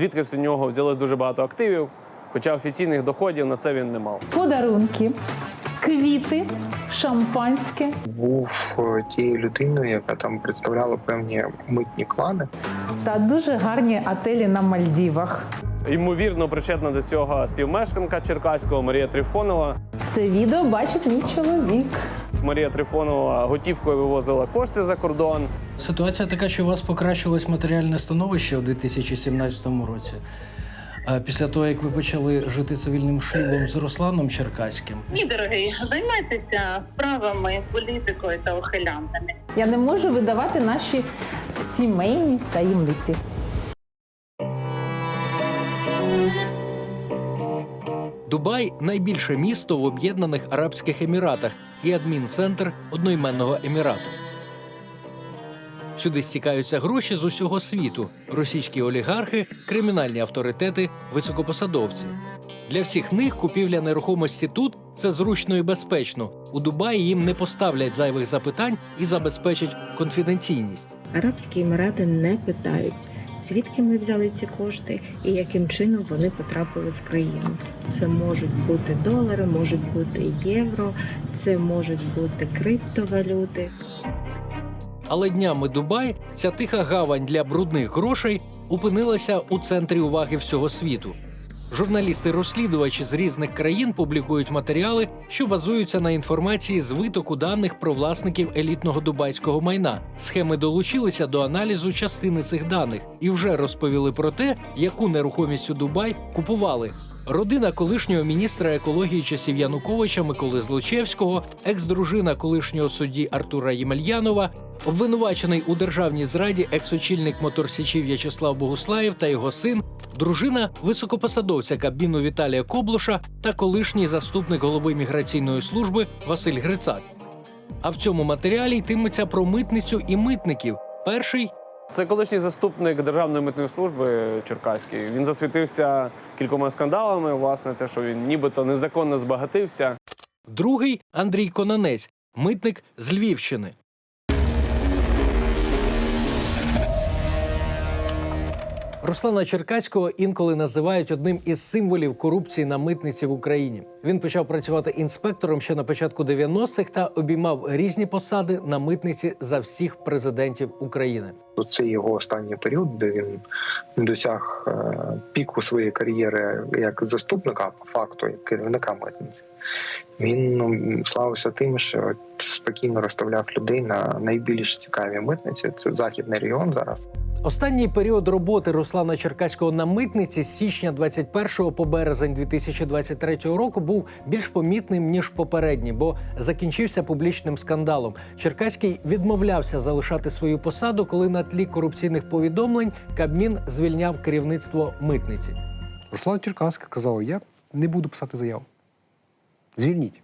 звідки у нього взялось дуже багато активів, хоча офіційних доходів на це він не мав. Подарунки, квіти, шампанське. був е, тією людиною, яка там представляла певні митні клани. та дуже гарні отелі на Мальдівах. Ймовірно, причетна до цього співмешканка Черкаського Марія Трифонова. Це відео бачить мій чоловік. Марія Трифонова готівкою вивозила кошти за кордон. Ситуація така, що у вас покращилось матеріальне становище в 2017 році. Після того, як ви почали жити цивільним шлюбом з Русланом Черкаським, Мій дорогий, займайтеся справами, політикою та ухилянтами. Я не можу видавати наші сімейні таємниці. Дубай найбільше місто в Об'єднаних Арабських Еміратах і адмінцентр одноіменного емірату. Сюди стікаються гроші з усього світу: російські олігархи, кримінальні авторитети, високопосадовці. Для всіх них купівля нерухомості тут це зручно і безпечно. У Дубаї їм не поставлять зайвих запитань і забезпечать конфіденційність. Арабські Емірати не питають, звідки ми взяли ці кошти і яким чином вони потрапили в країну. Це можуть бути долари, можуть бути євро, це можуть бути криптовалюти. Але днями Дубай, ця тиха гавань для брудних грошей, опинилася у центрі уваги всього світу. Журналісти-розслідувачі з різних країн публікують матеріали, що базуються на інформації з витоку даних про власників елітного дубайського майна. Схеми долучилися до аналізу частини цих даних і вже розповіли про те, яку нерухомість у Дубай купували. Родина колишнього міністра екології часів Януковича Миколи Злочевського, екс-дружина колишнього судді Артура Ємельянова, обвинувачений у державній зраді екс-очільник моторсічів В'ячеслав Богуслаєв та його син, дружина високопосадовця Кабміну Віталія Коблуша та колишній заступник голови міграційної служби Василь Грицак. А в цьому матеріалі йтиметься про митницю і митників. Перший Це колишній заступник Державної митної служби Черкаський. Він засвітився кількома скандалами. Власне, те, що він нібито незаконно збагатився. Другий Андрій Кононець, митник з Львівщини. Руслана Черкаського інколи називають одним із символів корупції на митниці в Україні. Він почав працювати інспектором ще на початку 90-х та обіймав різні посади на митниці за всіх президентів України. Це його останній період, де він досяг е, піку своєї кар'єри як заступника, по факту як керівника митниці. Він ну, славився тим, що спокійно розставляв людей на найбільш цікаві митниці. Це західний регіон зараз. Останній період роботи Руслана Черкаського на митниці з січня 21 по березень 2023 року був більш помітним ніж попередній, бо закінчився публічним скандалом. Черкаський відмовлявся залишати свою посаду, коли на тлі корупційних повідомлень Кабмін звільняв керівництво митниці. Руслан Черкаський сказав: я не буду писати заяву. Звільніть.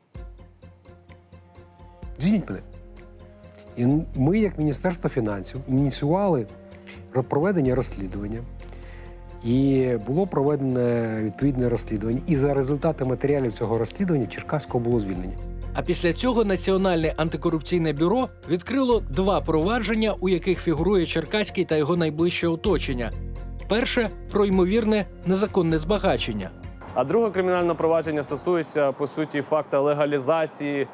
Звільніть мене. І ми, як Міністерство фінансів, ініціювали проведення розслідування. І було проведене відповідне розслідування. І за результатами матеріалів цього розслідування Черкаського було звільнення. А після цього Національне антикорупційне бюро відкрило два провадження, у яких фігурує Черкаський та його найближче оточення. Перше про ймовірне незаконне збагачення. А друге кримінальне провадження стосується по суті факта легалізації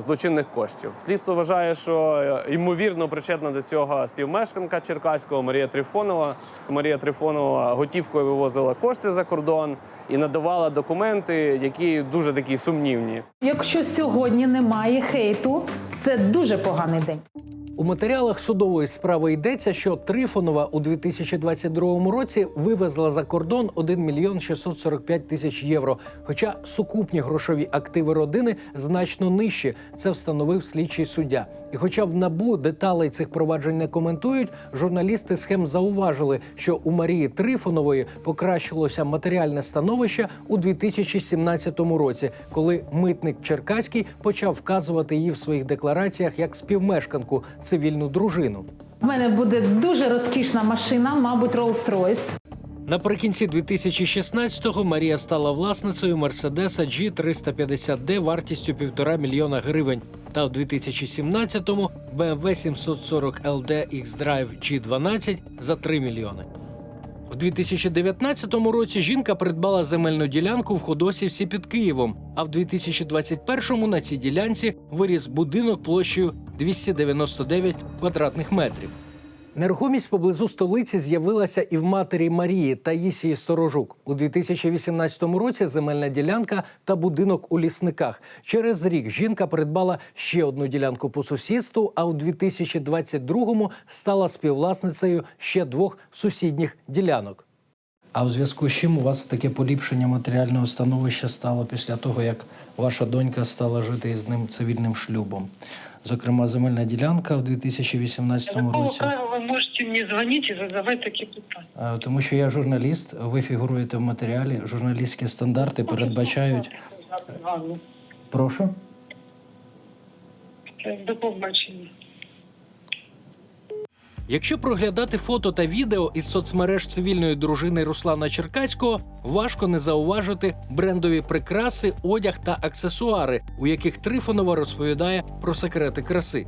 злочинних коштів. Слідство вважає, що е, ймовірно причетна до цього співмешканка Черкаського Марія Трифонова. Марія Трифонова готівкою вивозила кошти за кордон і надавала документи, які дуже такі сумнівні. Якщо сьогодні немає хейту, це дуже поганий день. У матеріалах судової справи йдеться, що Трифонова у 2022 році вивезла за кордон 1 мільйон 645 тисяч євро. Хоча сукупні грошові активи родини значно нижчі. Це встановив слідчий суддя. І хоча в набу деталей цих проваджень не коментують, журналісти схем зауважили, що у Марії Трифонової покращилося матеріальне становище у 2017 році, коли митник Черкаський почав вказувати її в своїх деклараціях як співмешканку цивільну дружину. У мене буде дуже розкішна машина, мабуть, Rolls-Royce. Наприкінці 2016-го Марія стала власницею Мерседеса G350D вартістю півтора мільйона гривень. Та в 2017-му BMW 740 LD X-Drive G12 за 3 мільйони. В 2019 році жінка придбала земельну ділянку в Ходосівці під Києвом, а в 2021 на цій ділянці виріс будинок площею 299 квадратних метрів. Нерухомість поблизу столиці з'явилася і в матері Марії Таїсії Сторожук. У 2018 році земельна ділянка та будинок у лісниках. Через рік жінка придбала ще одну ділянку по сусідству, а у 2022-му стала співвласницею ще двох сусідніх ділянок. А у зв'язку з чим у вас таке поліпшення матеріального становища стало після того, як ваша донька стала жити із ним цивільним шлюбом? Зокрема, земельна ділянка в 2018 Какого році. права ви можете мені дзвонити і задавати такі питання? Е, Тому що я журналіст, ви фігуруєте в матеріалі. Журналістські стандарти передбачають. Прошу. До побачення. Якщо проглядати фото та відео із соцмереж цивільної дружини Руслана Черкаського, важко не зауважити брендові прикраси, одяг та аксесуари, у яких Трифонова розповідає про секрети краси.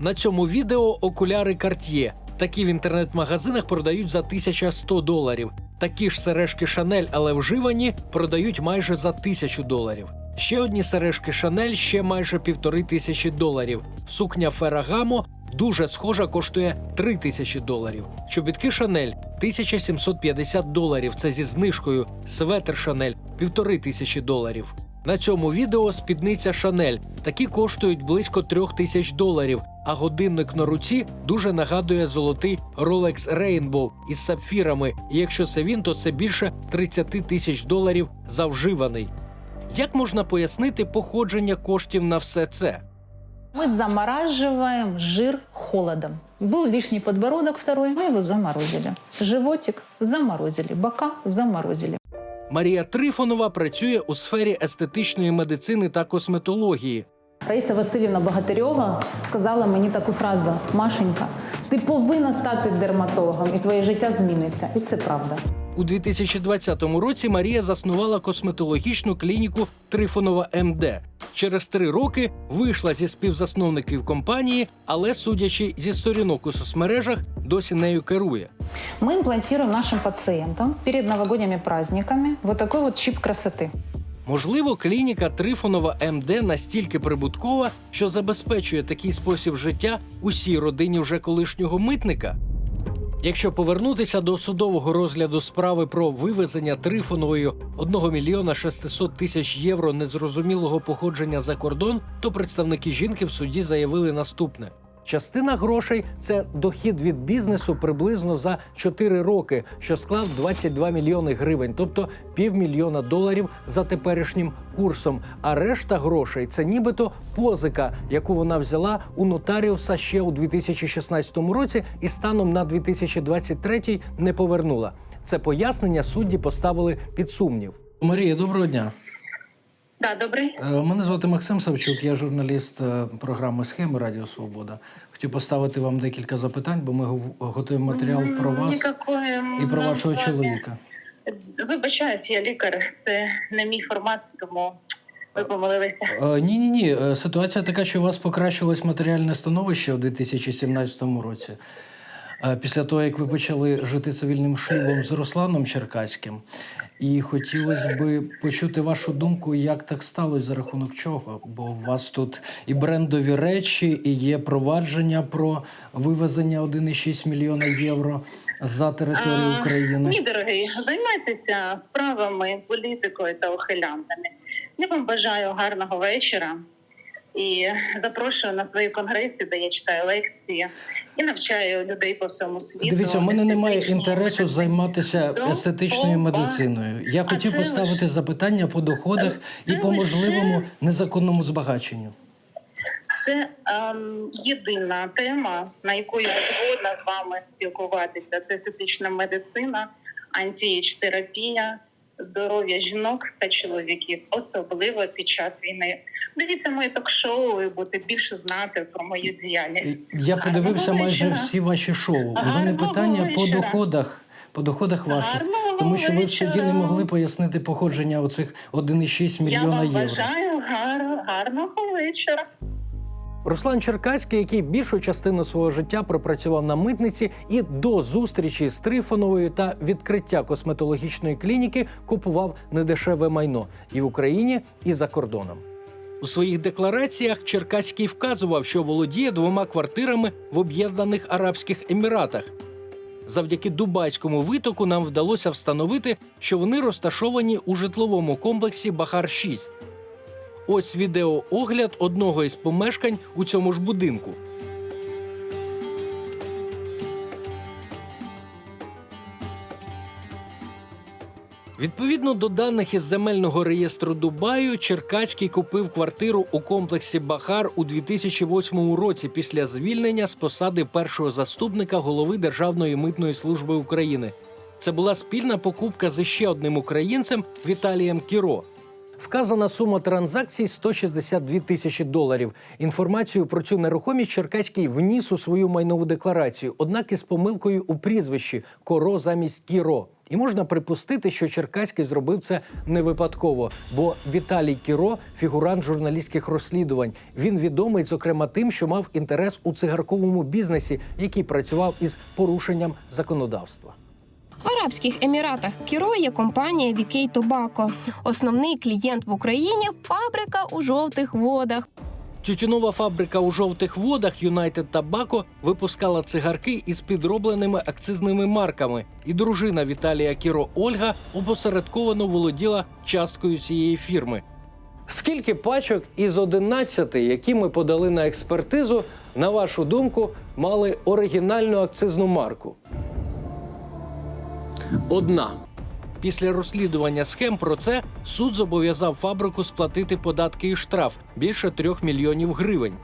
На цьому відео окуляри Cartier. Такі в інтернет-магазинах продають за 1100 доларів. Такі ж сережки Шанель, але вживані, продають майже за 1000 доларів. Ще одні сережки Шанель ще майже півтори тисячі доларів. Сукня Ферагамо дуже схожа коштує 3 тисячі доларів. Чобітки Шанель 1750 доларів. Це зі знижкою. Светр Шанель півтори тисячі доларів. На цьому відео спідниця Шанель. Такі коштують близько трьох тисяч доларів. А годинник на руці дуже нагадує золотий Rolex Rainbow із сапфірами. І якщо це він, то це більше 30 тисяч доларів за вживаний. Як можна пояснити походження коштів на все це? Мы замораживаем жир холодом. Был лишний подбородок второй, мы его заморозили. Животик заморозили, бока заморозили. Марія Трифонова працює у сфері естетичної медицини та косметології. Раїса Васильівна Богатирьова сказала мені таку фразу: Машенька, ти повинна стати дерматологом, і твоє життя зміниться. І це правда. У 2020 році Марія заснувала косметологічну клініку Трифонова МД. Через три роки вийшла зі співзасновників компанії, але, судячи зі сторінок у соцмережах, досі нею керує. Мы имплантируем нашим пациентам перед новогодними праздниками вот такой вот чип красоты. Можливо, клініка Трифонова МД настільки прибуткова, що забезпечує такий спосіб життя усій родині вже колишнього митника. Якщо повернутися до судового розгляду справи про вивезення Трифоновою 1 мільйона 600 тисяч євро незрозумілого походження за кордон, то представники жінки в суді заявили наступне. Частина грошей це дохід від бізнесу приблизно за 4 роки, що склав 22 мільйони гривень, тобто півмільйона доларів за теперішнім курсом. А решта грошей це нібито позика, яку вона взяла у нотаріуса ще у 2016 році і станом на 2023 не повернула. Це пояснення судді поставили під сумнів. Марія, доброго дня. Да, добрий. Е, Мене звати Максим Савчук, я журналіст е, програми Схеми Радіо Свобода. Хотів поставити вам декілька запитань, бо ми готуємо матеріал про вас Никакої і про вашого чоловіка. Вибачаюсь, я лікар. Це не мій формат, тому ви помилилися. Ні, ні, ні. Ситуація така, що у вас покращилось матеріальне становище в 2017 році. Після того, як ви почали жити цивільним шлюбом з Русланом Черкаським, і хотілося би почути вашу думку, як так сталося, за рахунок чого? Бо у вас тут і брендові речі, і є провадження про вивезення 1,6 мільйона євро за територію України. Мій дорогий, займайтеся справами, політикою та ухилянтами. Я вам бажаю гарного вечора і запрошую на свої конгреси, де я читаю лекції і навчаю людей по всьому світу. Дивіться, у мене немає інтересу займатися естетичною медициною. Я хотів поставити запитання по доходах і по можливому незаконному збагаченню. Це ем, єдина тема, на яку я згодна з вами спілкуватися. Це естетична медицина, антієч-терапія, здоров'я жінок та чоловіків, особливо під час війни. Дивіться моє ток-шоу і будете більше знати про мою діяльність. Я подивився Гарного майже вечора. всі ваші шоу. У мене Гарного питання по вечора. доходах. По доходах ваших, Гарного тому що ви в суді не вечора. могли пояснити походження оцих 1,6 Я мільйона вам євро. бажаю гар... гарного вечора. Руслан Черкаський, який більшу частину свого життя пропрацював на митниці і до зустрічі з Трифоновою та відкриття косметологічної клініки купував недешеве майно і в Україні, і за кордоном. У своїх деклараціях Черкаський вказував, що володіє двома квартирами в Об'єднаних Арабських Еміратах. Завдяки дубайському витоку нам вдалося встановити, що вони розташовані у житловому комплексі Бахар 6 Ось відеоогляд одного із помешкань у цьому ж будинку. Відповідно до даних із земельного реєстру Дубаю, Черкаський купив квартиру у комплексі Бахар у 2008 році після звільнення з посади першого заступника голови Державної митної служби України. Це була спільна покупка з ще одним українцем Віталієм Кіро. Вказана сума транзакцій 162 тисячі доларів. Інформацію про цю нерухомість Черкаський вніс у свою майнову декларацію, однак із помилкою у прізвищі Коро замість Кіро. І можна припустити, що Черкаський зробив це не випадково, бо Віталій Кіро фігурант журналістських розслідувань. Він відомий, зокрема, тим, що мав інтерес у цигарковому бізнесі, який працював із порушенням законодавства. Арабських Еміратах керує компанія VK Tobacco. Основний клієнт в Україні фабрика у жовтих водах. Тютюнова фабрика у жовтих водах United Tobacco випускала цигарки із підробленими акцизними марками, і дружина Віталія Кіро Ольга опосередковано володіла часткою цієї фірми. Скільки пачок із 11, які ми подали на експертизу, на вашу думку, мали оригінальну акцизну марку? Одна. Після розслідування схем про це суд зобов'язав фабрику сплатити податки і штраф більше трьох мільйонів гривень.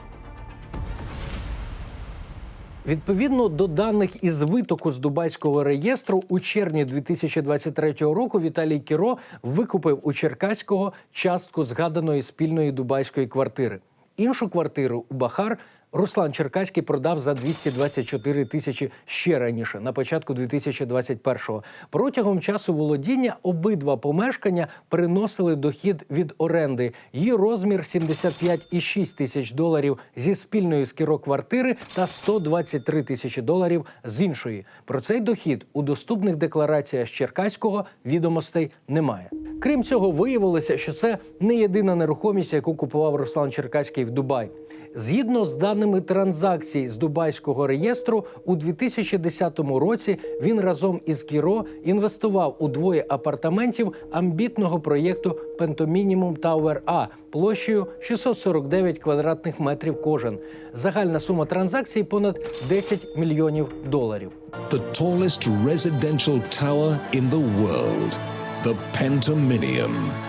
Відповідно до даних із витоку з Дубайського реєстру, у червні 2023 року Віталій Кіро викупив у Черкаського частку згаданої спільної дубайської квартири. Іншу квартиру у Бахар Руслан Черкаський продав за 224 тисячі ще раніше, на початку 2021-го. Протягом часу володіння обидва помешкання приносили дохід від оренди. Її розмір 75,6 тисяч доларів зі спільної з Кіро квартири та 123 тисячі доларів з іншої. Про цей дохід у доступних деклараціях Черкаського відомостей немає. Крім цього, виявилося, що це не єдина нерухомість, яку купував Руслан Черкаський в Дубай. Згідно з даними транзакцій з Дубайського реєстру, у 2010 році він разом із Кіро інвестував у двоє апартаментів амбітного проєкту Пентомінімум Тауер А площею 649 квадратних метрів кожен. Загальна сума транзакцій понад 10 мільйонів доларів. the tallest residential tower in the world, the Pentaminium.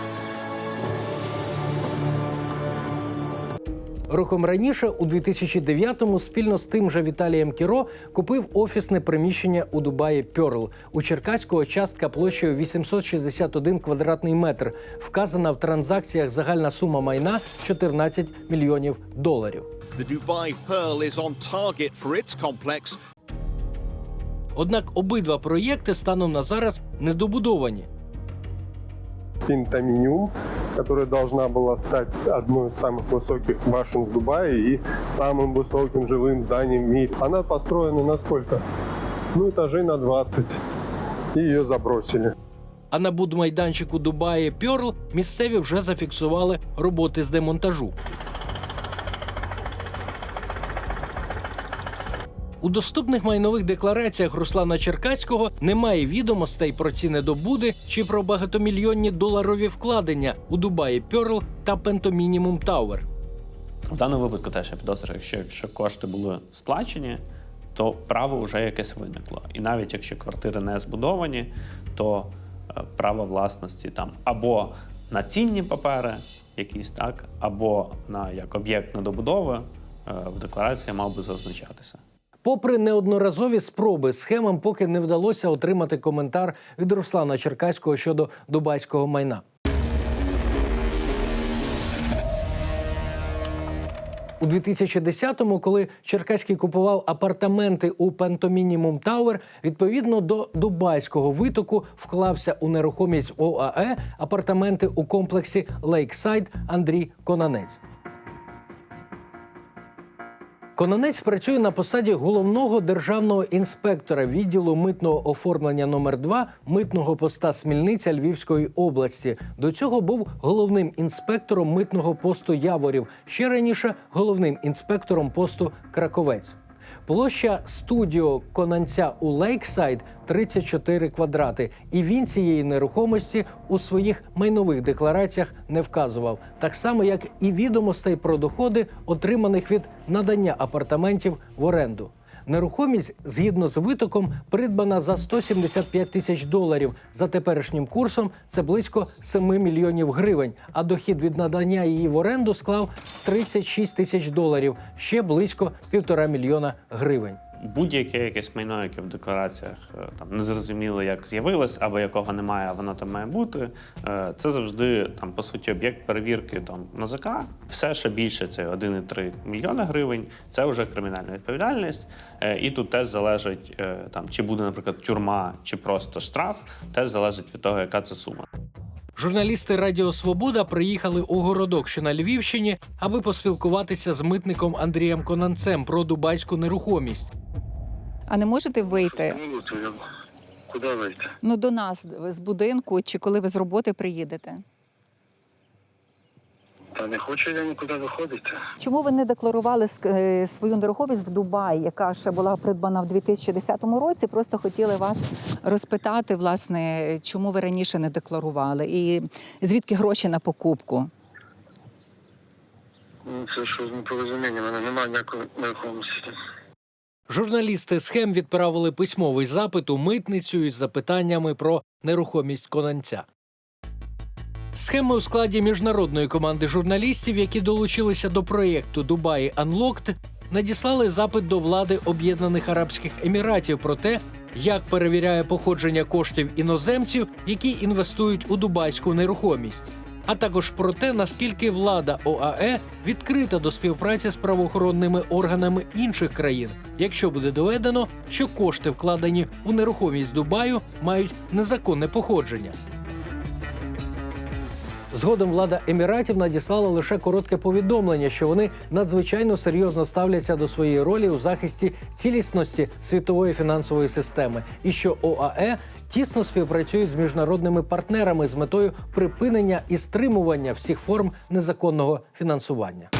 Роком раніше, у 2009-му, спільно з тим же Віталієм Кіро купив офісне приміщення у Дубаї Пьорл. У Черкаського частка площею 861 квадратний метр. Вказана в транзакціях загальна сума майна 14 мільйонів доларів. The Dubai Pearl is on target for its complex Однак обидва проєкти станом на зараз недобудовані. Пентаминиум, которая должна была стать одной из самых высоких башен в Дубае и самым высоким жилым зданием в мире. Она построена на сколько? Ну, этажей на 20. И ее забросили. А на будмайданчику Дубаї Пьорл місцеві вже зафіксували роботи з демонтажу. У доступних майнових деклараціях Руслана Черкаського немає відомостей про ці недобуди чи про багатомільйонні доларові вкладення у Дубаї Пьорл та Пентомінімум Тауер. В даному випадку теж я підозрюю, якщо, якщо кошти були сплачені, то право вже якесь виникло. І навіть якщо квартири не збудовані, то е, право власності там або на цінні папери, якісь так, або на як об'єкт недобудови е, в декларації мав би зазначатися. Попри неодноразові спроби, схемам поки не вдалося отримати коментар від Руслана Черкаського щодо дубайського майна. У 2010-му, коли Черкаський купував апартаменти у Пентомінімум Тауер, відповідно до дубайського витоку вклався у нерухомість ОАЕ апартаменти у комплексі Лейксайд Андрій Конанець. Кононець працює на посаді головного державного інспектора відділу митного оформлення номер 2 митного поста Смільниця Львівської області. До цього був головним інспектором митного посту Яворів, ще раніше головним інспектором посту Краковець. Площа студіо Конанця у Лейксайд 34 квадрати, і він цієї нерухомості у своїх майнових деклараціях не вказував, так само як і відомостей про доходи, отриманих від надання апартаментів в оренду. Нерухомість згідно з витоком придбана за 175 тисяч доларів. За теперішнім курсом це близько 7 мільйонів гривень. А дохід від надання її в оренду склав 36 тисяч доларів, ще близько півтора мільйона гривень. Будь-яке якесь майно, яке в деклараціях е, там не зрозуміло, як з'явилось, або якого немає, а воно там має бути. е, Це завжди там по суті об'єкт перевірки там НАЗК. Все, що більше, це 1,3 мільйона гривень. Це вже кримінальна відповідальність. Е, І тут теж залежить там, чи буде, наприклад, тюрма, чи просто штраф, теж залежить від того, яка це сума. Журналісти Радіо Свобода приїхали у городок, що на Львівщині, аби поспілкуватися з митником Андрієм Конанцем про дубайську нерухомість. А не можете вийти Куди вийти? ну до нас з будинку, чи коли ви з роботи приїдете? Та не хочу я нікуди виходити. Чому ви не декларували е, свою нерухомість в Дубаї, яка ще була придбана в 2010 році? Просто хотіли вас розпитати, власне, чому ви раніше не декларували, і звідки гроші на покупку? Ну, Це що з непорозуміння, в мене немає ніякої нерухомості. Журналісти схем відправили письмовий запит у митницю із запитаннями про нерухомість конанця. Схеми у складі міжнародної команди журналістів, які долучилися до проєкту Дубаї Unlocked, надіслали запит до влади Об'єднаних Арабських Еміратів про те, як перевіряє походження коштів іноземців, які інвестують у дубайську нерухомість, а також про те, наскільки влада ОАЕ відкрита до співпраці з правоохоронними органами інших країн, якщо буде доведено, що кошти, вкладені у нерухомість Дубаю, мають незаконне походження. Згодом влада еміратів надіслала лише коротке повідомлення, що вони надзвичайно серйозно ставляться до своєї ролі у захисті цілісності світової фінансової системи, і що ОАЕ тісно співпрацює з міжнародними партнерами з метою припинення і стримування всіх форм незаконного фінансування.